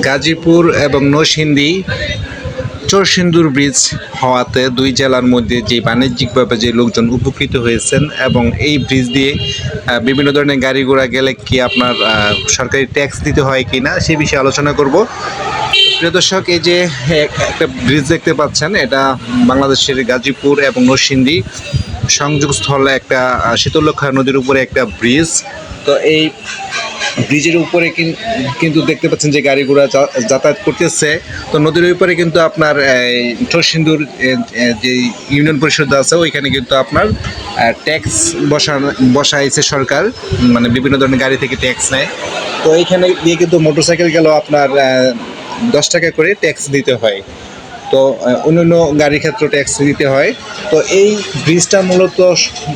গাজীপুর এবং নরসিংদী চরসিন্দুর ব্রিজ হওয়াতে দুই জেলার মধ্যে যে বাণিজ্যিকভাবে যে লোকজন উপকৃত হয়েছেন এবং এই ব্রিজ দিয়ে বিভিন্ন ধরনের গাড়ি ঘোড়া গেলে কি আপনার সরকারি ট্যাক্স দিতে হয় কি না সেই বিষয়ে আলোচনা করব। প্রিয় দর্শক, এই যে এক- একটা ব্রিজ দেখতে পাচ্ছেন, এটা বাংলাদেশের গাজীপুর এবং নরসিংদী সংযোগস্থলে একটা শীতলক্ষা নদীর উপরে একটা ব্রিজ। তো এই ব্রিজের উপরে কিন- কিন্তু দেখতে পাচ্ছেন যে গাড়ি ঘোড়া যা- যাতায়াত করতেছে। তো নদীর উপরে কিন্তু আপনার সিন্দুর যে ইউনিয়ন পরিষদ আছে, ওইখানে কিন্তু আপনার ট্যাক্স বসা বসাইছে সরকার। মানে বিভিন্ন ধরনের গাড়ি থেকে ট্যাক্স নেয়। তো এইখানে দিয়ে কিন্তু মোটরসাইকেল গেলেও আপনার দশ টাকা করে ট্যাক্স দিতে হয়। তো অন্যান্য গাড়ির ক্ষেত্রে ট্যাক্স দিতে হয়। তো এই ব্রিজটা মূলত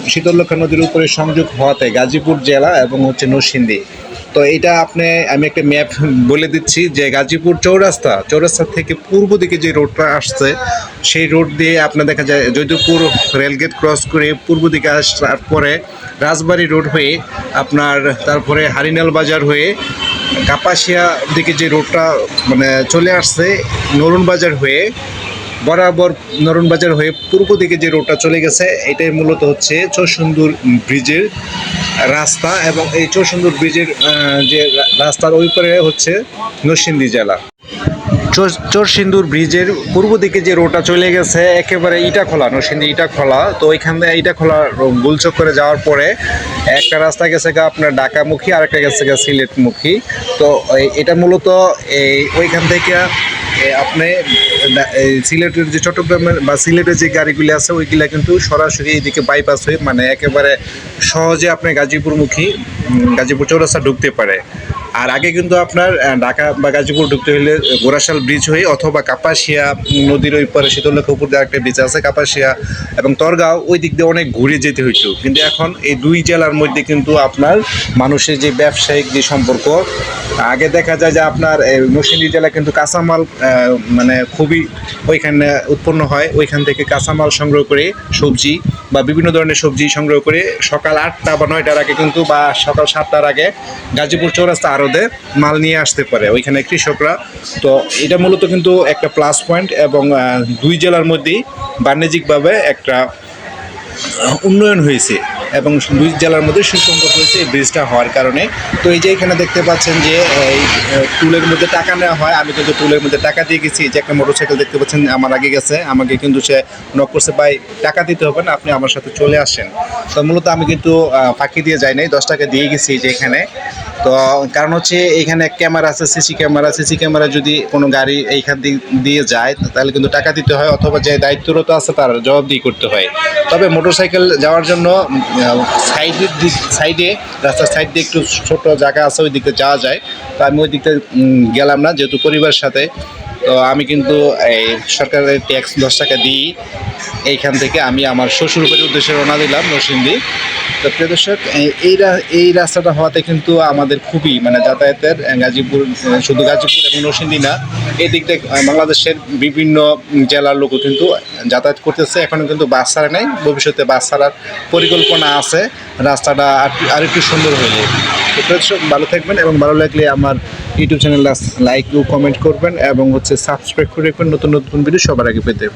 শীতলক্ষা নদীর উপরে সংযোগ হওয়াতে গাজীপুর জেলা এবং হচ্ছে নরসিংদী তো এটা আপনি, আমি একটা ম্যাপ বলে দিচ্ছি যে গাজীপুর চৌরাস্তা চৌরাস্তা থেকে পূর্ব দিকে যে রোডটা আসছে, সেই রোড দিয়ে আপনার দেখা যায় জয়দেবপুর রেলগেট ক্রস করে পূর্ব দিকে আসার পরে রাজবাড়ি রোড হয়ে আপনার, তারপরে হারিনাল বাজার হয়ে কাপাসিয়া দিকে যে রোডটা মানে চলে আসছে নরুন বাজার হয়ে বরাবর নরুন বাজার হয়ে পূর্ব দিকে যে রোডটা চলে গেছে, এটাই মূলত হচ্ছে চৌসুন্দর ব্রিজের রাস্তা এবং এই চৌসুন্দর ব্রিজের যে রাস্তার ওই পারে হচ্ছে নরসিংদী জেলা। চোরসিন্দুর ব্রিজের পূর্ব দিকে যে রোডটা চলে গেছে, একেবারে ইটা খোলা নরসিংদী ইটা খোলা তো ওইখান থেকে ইটা খোলা গুলচক করে যাওয়ার পরে একটা রাস্তা গেছে গা আপনার ঢাকামুখী আর একটা গেছে গা সিলেটমুখী। তো এটা মূলত এই ওইখান থেকে আপনি সিলেটের যে চট্টগ্রামের বা সিলেটের যে গাড়িগুলি আছে, ওইগুলা কিন্তু সরাসরি এদিকে বাইপাস হয়ে মানে একেবারে সহজে আপনি গাজীপুরমুখী গাজীপুর চৌরাস্তা ঢুকতে পারে। আর আগে কিন্তু আপনার ঢাকা বা গাজীপুর ঢুকতে হলে গোরাশাল ব্রিজ হয়ে অথবা কাপাসিয়া নদীর ওই পারে শীতলক্ষা উপর দিয়ে একটা ব্রিজ আছে, কাপাসিয়া এবং তরগাঁও, ওই দিক দিয়ে অনেক ঘুরে যেতে হইতো। কিন্তু এখন এই দুই জেলার মধ্যে কিন্তু আপনার মানুষের যে ব্যবসায়িক যে সম্পর্ক, আগে দেখা যায় যে আপনার নরসিংদী জেলা কিন্তু কাঁচামাল মানে খুবই ওইখানে উৎপন্ন হয়। ওইখান থেকে কাঁচামাল সংগ্রহ করে সবজি বা বিভিন্ন ধরনের সবজি সংগ্রহ করে সকাল আটটা বা নয়টার আগে কিন্তু বা সকাল সাতটার আগে গাজীপুর চৌরাস্তা আরদে মাল নিয়ে আসতে পারে ওইখানে কৃষকরা। তো এটা মূলত কিন্তু একটা প্লাস পয়েন্ট এবং দুই জেলার মধ্যেই বাণিজ্যিকভাবে একটা উন্নয়ন হয়েছে এবং দুই জেলার মধ্যে সুসম্পর্ক হয়েছে এই ব্রিজটা হওয়ার কারণে। তো এই যে এখানে দেখতে পাচ্ছেন যে এই টুলের মধ্যে টাকা নেওয়া হয়। আমি কিন্তু টুলের মধ্যে টাকা দিয়ে গেছি। যে একটা মোটরসাইকেল দেখতে পাচ্ছেন, আমার আগে গেছে। আমাকে কিন্তু সে নক করছে, ভাই, টাকা দিতে হবে না, আপনি আমার সাথে চলে আসেন। তো মূলত আমি কিন্তু ফাঁকি দিয়ে যাই নাই, দশ টাকা দিয়ে গেছি যে এখানে। তো কারণ হচ্ছে এখানে ক্যামেরা আছে সিসি ক্যামেরা সিসি ক্যামেরা যদি কোনো গাড়ি এইখান দিয়ে যায় তাহলে কিন্তু টাকা দিতে হয় অথবা যে দায়িত্বরত আছে তার জবাবদিহি করতে হয়। তবে মোটরসাইকেল যাওয়ার জন্য সাইডের দিক সাইডে রাস্তার সাইড দিয়ে একটু ছোট জায়গা আছে ওই দিকে যাওয়া যায়। তো আমি ওই উম, গেলাম না যেহেতু পরিবারের সাথে। তো আমি কিন্তু এই সরকারের ট্যাক্স দশ টাকা দিই। এইখান থেকে আমি আমার শ্বশুরবাড়ির উদ্দেশ্যে রওনা দিলাম নরসিংদী। তো প্রিয় দর্শক, এই- এই রাস্তাটা হওয়াতে কিন্তু আমাদের খুবই মানে যাতায়াতের গাজীপুর শুধু গাজীপুর এবং নরসিংদী না এই দিক থেকে বাংলাদেশের বিভিন্ন জেলার লোকও কিন্তু যাতায়াত করতেছে। এখনও কিন্তু বাস ছাড়া নেই, ভবিষ্যতে বাস ছাড়ার পরিকল্পনা আছে। রাস্তাটা আর- আরেকটু সুন্দর হয়ে তো প্রিয় দর্শক, ভালো থাকবেন এবং ভালো লাগলে আমার ইউটিউব চ্যানেল লাইক ও কমেন্ট করবেন এবং হচ্ছে সাবস্ক্রাইব করে রাখবেন নতুন নতুন ভিডিও সবার আগে পেতে।